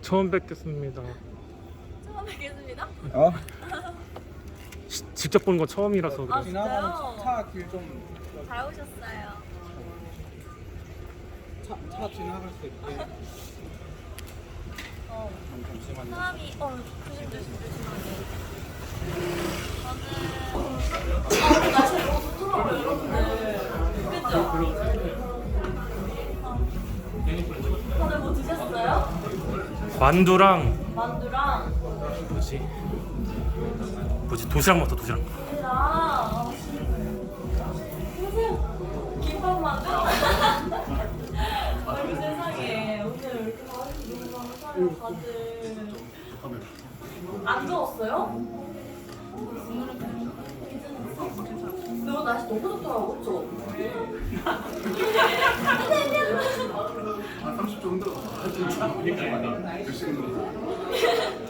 처음 뵙겠습니다. 처음 뵙겠습니다. 어? 시- 직접 본건 처음이라서 아, 그래. 지나가는? 차길좀 잘 오셨어요. 차, 차 지나갈 때 이렇게 어, 잠시만요. 사람이 어 조심 조심 조심하게. 저는 어, 날씨 너무 좋더라고요, 여러분들. 그죠? 다들 뭐 드셨어요? 만두랑 만두랑 뭐지? 뭐지? 도시락 먹다 도시락. 랑 김밥 만두? 아이고 세상에 오늘 왜 이렇게 많이 너무 많아요 다들 안 더웠어요? 너 날씨 너무 좋더라고 그쵸? 한 30초 흔들어. 진짜. 열심히 흔들어.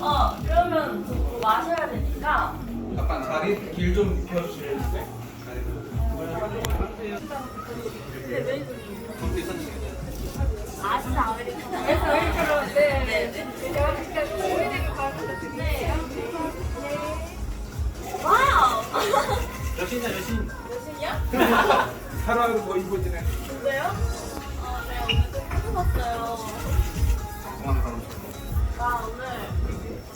어 그러면 뭐 마셔야 되니까 약간 자리 길 좀 비켜주실래요? 네 메뉴 아 하루하루 더 이뻐지네 근데요? 아, 네, 오늘 좀 커졌어요. 그만해 가는 나 오늘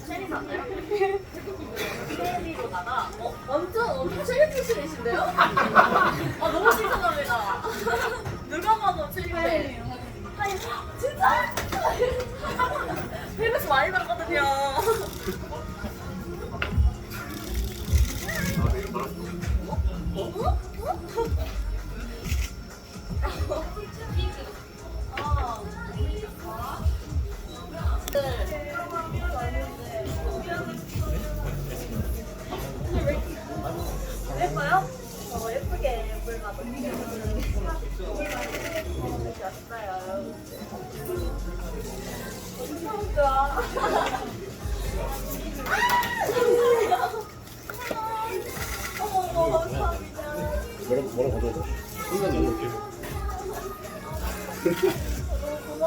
체리 샀나요? 체리로다가, 어, 완전, 완전 체리 출신이신데요?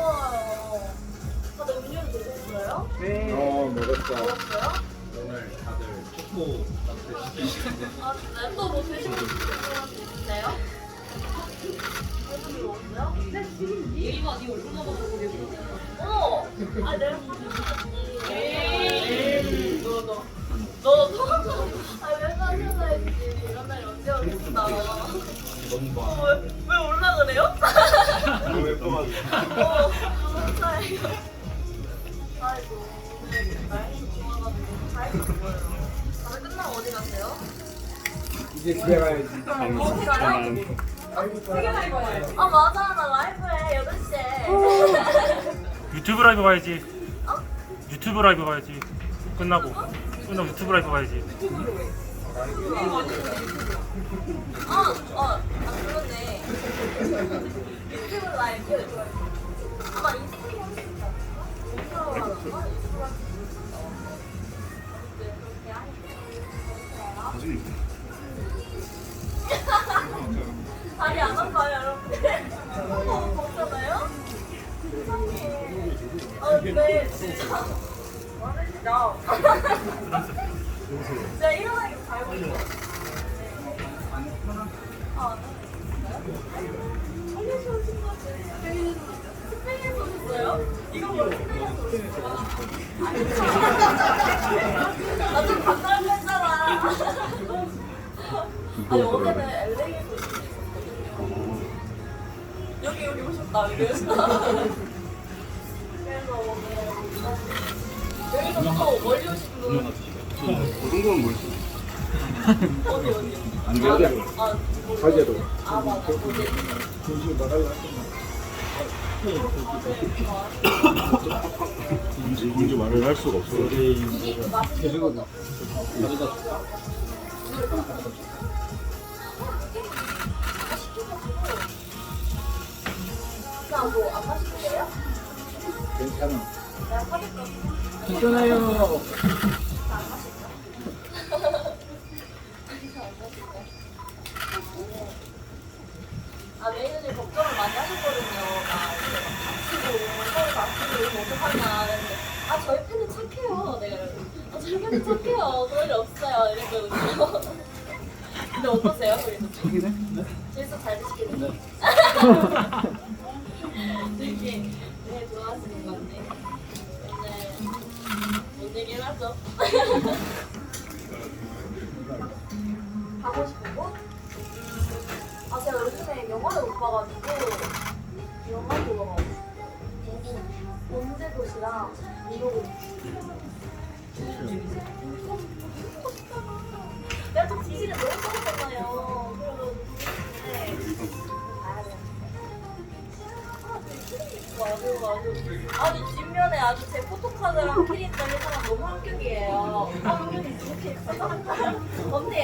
고마워요. 다들 음료는 드셨어요? 네 어 먹었어. 먹었어요? 오늘 다들 초코 아, 진짜요? 또뭐 드시고 싶으세요? 배부르 먹었어요? 네. 이거 네 얼굴 먹어보고 어머! 아, 내가 사줬지. 에이. 너, 너. 너, 너. 아, 맨날 사줘야지. 이런 날이 언제 오겠어. 너무 봐 어, 왜, 그래요? 어, 감사해요. 아이고, 오늘 날씨 좋아가지고 다행이고요. 다들 끝나고 어디 가세요? 이제 집에 가야지? 아 맞아 나 라이브에 8시에 유튜브 라이브 봐야지. 유튜브 라이브 봐야지. 끝나고 끝나고 유튜브 라이브 봐야지. 아, 어, 아 그렇네 유튜브 라이브 아마 인스타그램 어, 네 진짜 일어나기 잘 보이죠? 아, 살 나좀 반가운 했잖아. 아니, 어제는 LA에서 오셨거든요. 여기, 여기 오셨다, 여기 오셨다. 그래서 오늘 여기서 또 멀리 오신 분 그 정도는 뭐 어디? 안 돼요. 가게도 아, 맞아. 거기. 조심 나가려 했구나 뭔지 뭔지 말을 할 수가 없어. 괜찮아? 괜찮아요 안 마실까? 아 매니저님 걱정을 많이 하셨거든요. 나 이제 막 다치고 서로 다치고 이러면 어떡하냐 그랬는데 아 저희 팬은 착해요. 내가 이러고 아 저희 팬은 착해요. 그럴 일 없어요. 이랬거든요. 근데 어떠세요? 그래도 저기네? 네. 질서 잘 지키는 네. 되게 되게 좋아하시는 것 같네. 오늘 뭔 얘기를 하죠? 맞아 맞아. 아니 뒷면에 아주 제 포토카드랑 달린 사람 너무 합격이에요. 아 합격이 이렇게 있어요? 언니.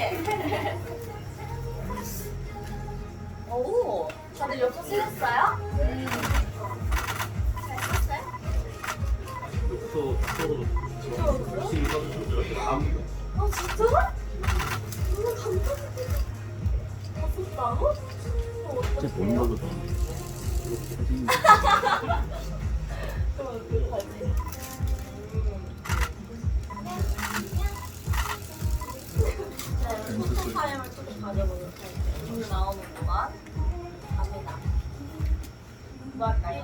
오, 다들 역전 쓰셨어요? 음. 아 진짜? 아 썼다고? 어, 진짜 못 먹어도. 가져보도록 할게요. 오늘 나오는 동안 갑니다. 뭐 할까요?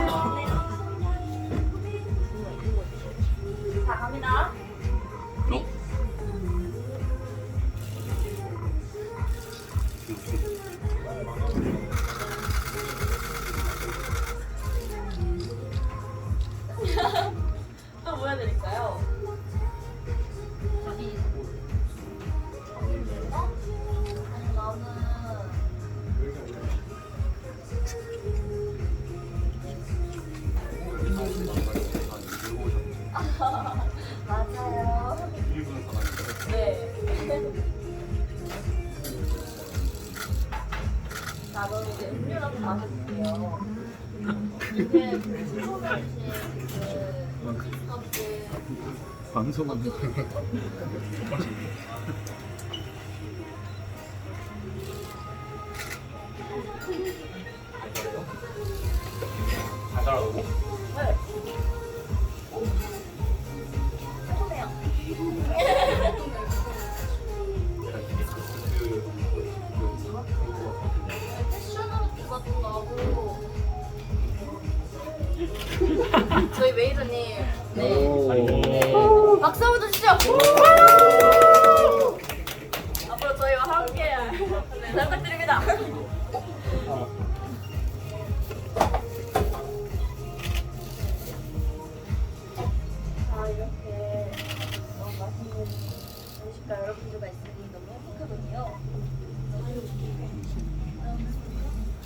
드릴까요? 어? 아니, 나는 맞아요. 네. 자, 그럼 이제 마셔볼게요. 이게 그 초콜릿이 그 비스커트 방송은 달달하고 있으니 너무 행복하거든요.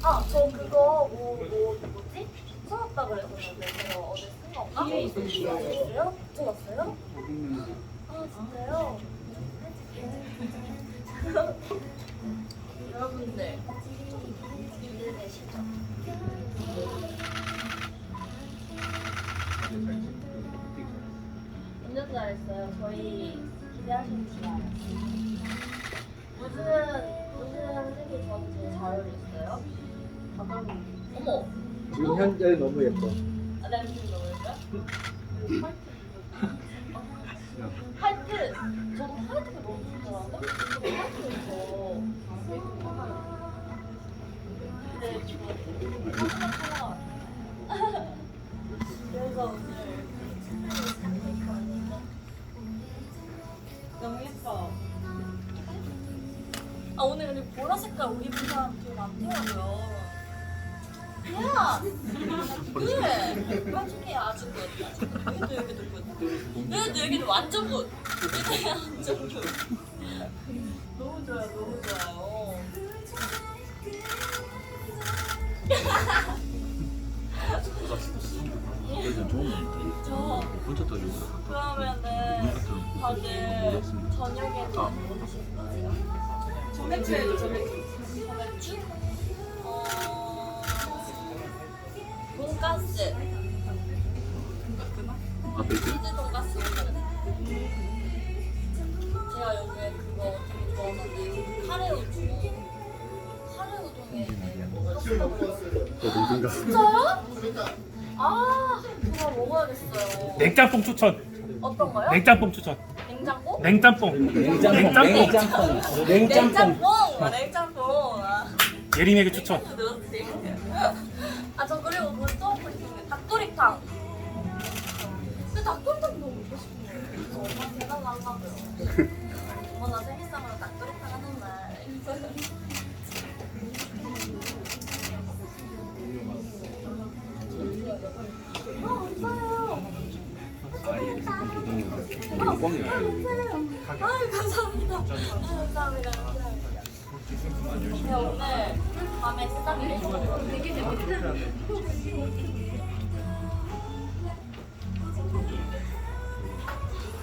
아 저 그거 뭐, 뭐 뭐지? 써놨다 그랬었는데 제가 어제 쓴 건가? 아 진짜요? 붙여놨어요? 아 진짜요? 가방 어머 지금 현재 너무 예뻐. 아, 나 무슨 넣을까요? 화이트! 저도 화이트가 너무 좋더라고요. 근데 화이트에서 근데 지금 화이트가 컬러가 그래서 오늘 너무 예뻐. 아 오늘 근데 보라 색깔 옷 입은 사람 여기도 여기도 완전 굿. 여기도 완전 굿. 너무 좋아요, 너무 좋아요. 저. 그러면은 다들 저녁에는 뭐 드실 거예요? 저맥주예요, 저맥주. 저맥주? 어. 돈가스. 아 되게 치즈 돈가스. 제가 요즘에 그거 되게 좋아하는데 카레 우동. 카레 우동에 저 누군가 진짜요? 아, 그거 먹어야겠어요. 냉짬뽕 추천. 어떤 거요? 냉짬뽕 추천. 냉장고? 냉짬뽕. 냉짬뽕 냉짬뽕. 냉짬뽕 냉짬뽕 냉짬뽕! 아. 아. 예림에게 추천. 아, 저 그리고 그거 또 먹고 닭도리탕. 근데 닭도리탕 너무 먹고 싶은데. 그래서 엄마한테 해달라 하려고요. 엄마 나 생일상으로 닭도리탕 하는 날. 아, 감사해요. 아유, 감사합니다. 아유, 감사합니다. 감사합니다. 제가 오늘 밤에 시작을 되게 재밌어요.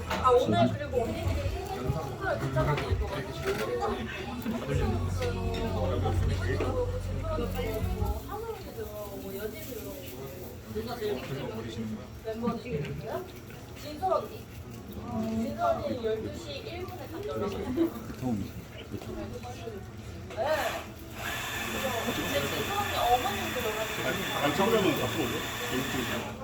아 오늘 그리고 언니들이 선물 진짜 많이 들어오고 누가 제일 멤버 중에 누구야? 진솔 언니 진솔 언니 12시 1분에 딱 연락을 처음 아니 갖고 오죠?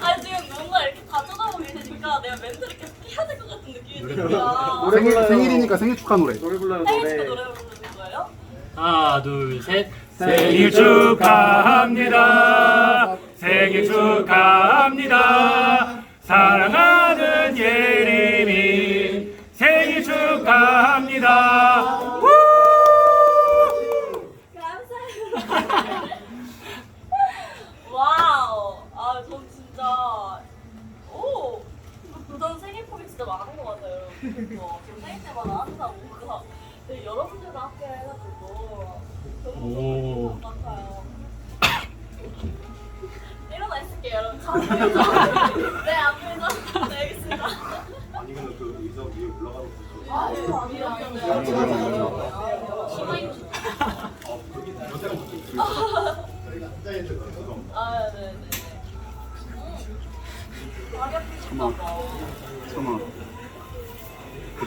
아 지금 뭔가 이렇게 다 쳐다보고 계시니까 내가 멘트를 계속 해야 될 것 같은 느낌이 드니까 생일, 생일이니까 생일 축하 노래 노래 불러요 생일 축하 노래? 하나, 둘, 셋. 생일 축하합니다. 생일 축하합니다. 사랑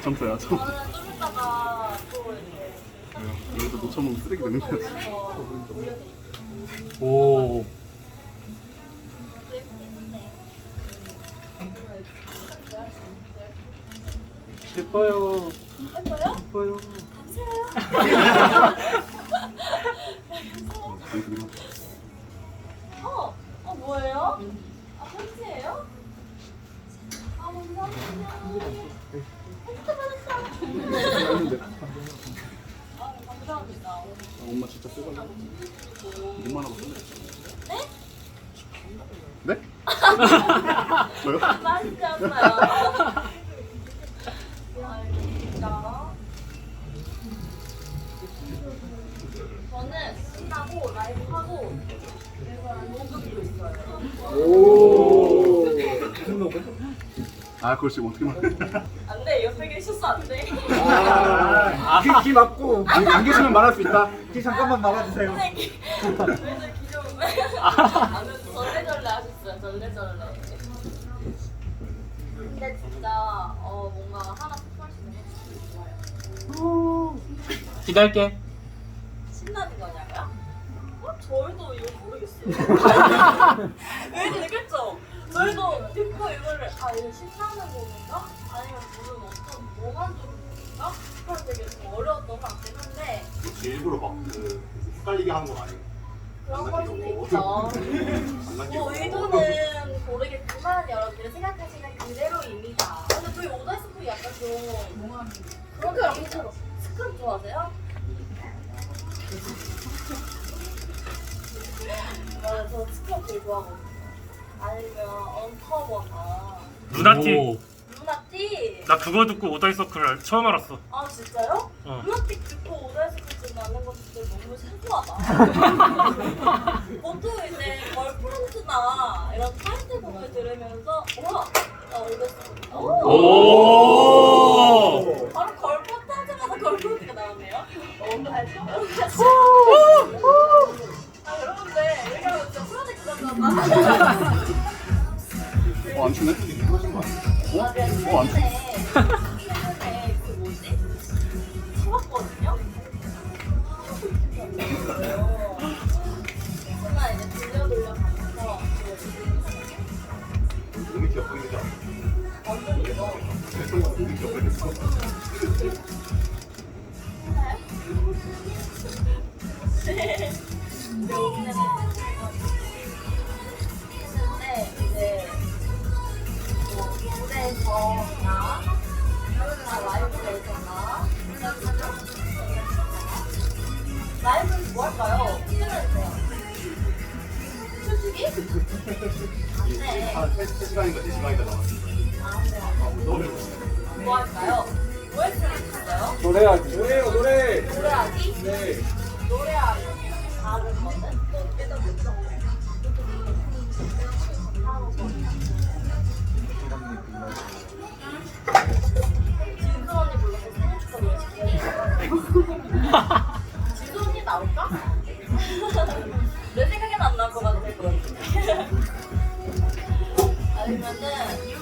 참 저는 좀또 이렇게 여기서 못 참으면 쓰레기 되는 거야. 오. 예뻐요 예뻐요? 예뻐요 네? 뭐요? 맛있지 않나요? 알겠습니다. 저는 끝나고 라이브 하고 녹음도 있어요. 오 무슨 녹음? 아 그걸 지금 어떻게 말해 안 돼, 옆에 계셔서 안 돼. 아, 귀, 귀 막고 안 계시면 말할 수 있다 귀 잠깐만 막아주세요 선생님, 왜저 기좀 안 절레절레. 근데 진짜 어 뭔가 하나 수 있는 게 좋아요. 기다릴게. 신나는 거냐고요? 어? 저희도 이거 모르겠어요. 왜 되겠죠? 저희도 듣고 이거를 아 이거 신나는 곡인가? 아니면 무슨 어떤 몽환 곡인가? 그건 되게 좀 어려웠던 것 같긴 한데 혹시 일부러 막그 헷갈리게 하는 건 아니에요? 그런 걸 수도 있죠. 안 남기고 뭐 의도는 모르겠지만 여러분들이 생각하시는 그대로입니다. 근데 저희 오다이스쿨이 약간 좀 그런 느낌처럼 스크럽 좋아하세요? 맞아, 저 스크럽 되게 좋아하거든요. 아니면 언커버나 루나틱. 루나틱. 나 그거 듣고 오다이서클을 처음 알았어. 아 진짜요? 어. 루나틱 듣고 오다이스쿨 나는 것들 너무 생소하다. 보통 이제 걸프런트나 이런 타이틀 곡을 들으면서 우와 나 올렸습니다. 오! 오! 바로 걸프런트 하자마자 걸프런트가 나오네요. 너무 잘죠? 아 여러분들 이렇게 하면 진짜 프로젝트 같잖아. 어안 추네? 어안 추네? 뭐 할까요? 뭐 했으면 좋겠어요? 노래하기. 노래요 노래. 노래하기? 네. 노래하기. 다른 거는? 또 일단 뭐 진수 언니 불러서 생일 축하 노래 시키기? 진수 언니 나올까? 내 생각엔 안 나올 것 같아 그건 아니면은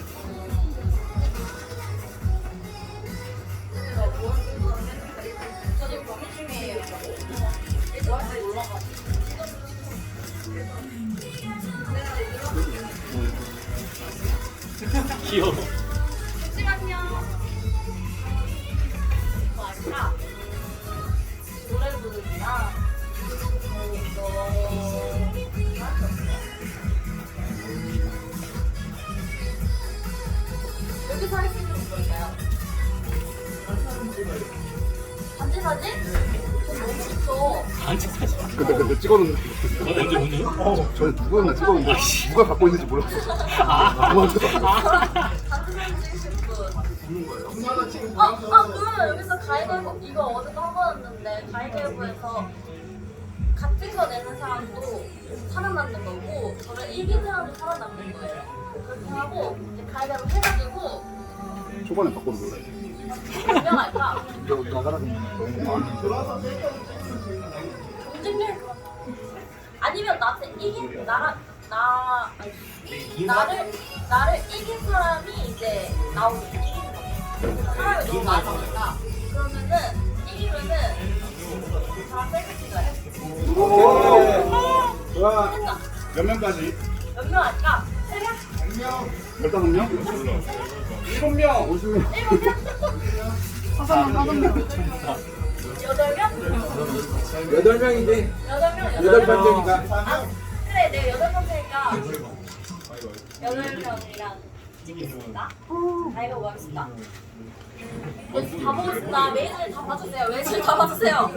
귀여워. 잠시만요. 뭐 할까? 노래 그리고 할게 없네. 여기서 할 수 있는 건 뭘까요? 단체 사진? 저 너무 좋죠. 단체 사진. 근데 근데 찍었는데 어, 언제 언제? 저는 누구였나 찍었는데 누가 갖고 있는지 몰랐어 누구한테 단체 사진 찍으실 분. 아, 아, 그러면 여기서 가위바위보 이거 어제도 한 거였는데 가위바위보에서 같은 거 내는 사람도 살아남는 거고 저를 이긴 사람도 살아남는 거예요. 그렇게 하고 이제 가위바위보 해가지고 초반에 바꿔도 몰라요? 이거 나가라는 경쟁 률 그렇다. 아니면 나한테 이긴 나라 나 나를 나를 이긴 사람이 이제 나오는 이기는 거. 사람이 너무 많으니까 그러면은 이기면은 다 셀프 찍어요. 좋아. 된다. 몇 명까지? 몇명 할까? 세 명? 15명? 일곱 명. 50명 일곱 명? 여덟 명? 여덟 명인데 여덟 명? 여덟 명? 번째니까. 아, 그래, 내가 여덟 번째니까 여덟 명이랑 찍겠습니다. 아이고, 뭐 하겠습니다. 다 보고 있습니다. 메이저를 다 봐주세요. 메이저를 다 봐주세요.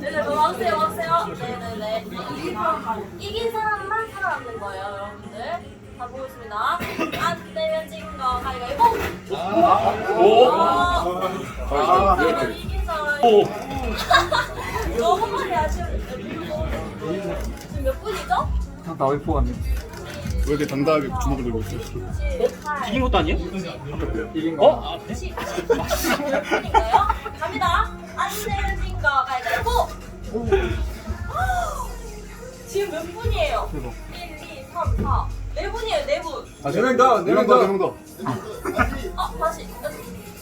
네네, 뭐 봐주세요, 봐주세요. 네네네. 이긴, 사람, 이긴 사람만 살아남는 거예요, 여러분들. 다 보고 있습니다. 안 되면 찍은 거 가위바위보! 오. 아, 아, 이긴 사람, 이긴 사람. 오. 너무 많이 아쉬운 지금 몇 분이죠? 나 와이프 왔네. 왜 이렇게 당당하게 주먹을 들고 있어 7, 8, 이긴 것도 아니에요? 이긴 거. 어? 아, 네. 10. 몇 분인가요? 갑니다. 안 내려진 거 가위바위보! 지금 몇 분이에요? 1, 2, 3, 4. 네 분이에요, 네 분. 아, 네명 더. 네명 4명 더 더. 4명 더 어, 다시.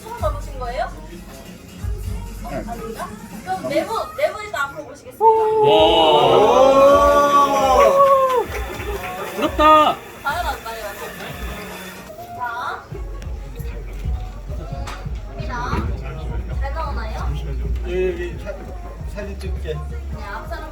처음 가보신 거예요? 어, 네. 아닌가? 그럼 네 분, 네 분이서 앞으로 보시겠습니다. 와. 부럽다. 자. 갑니다. 잘 나오나요? 사진 찍게. 네, 앞 사람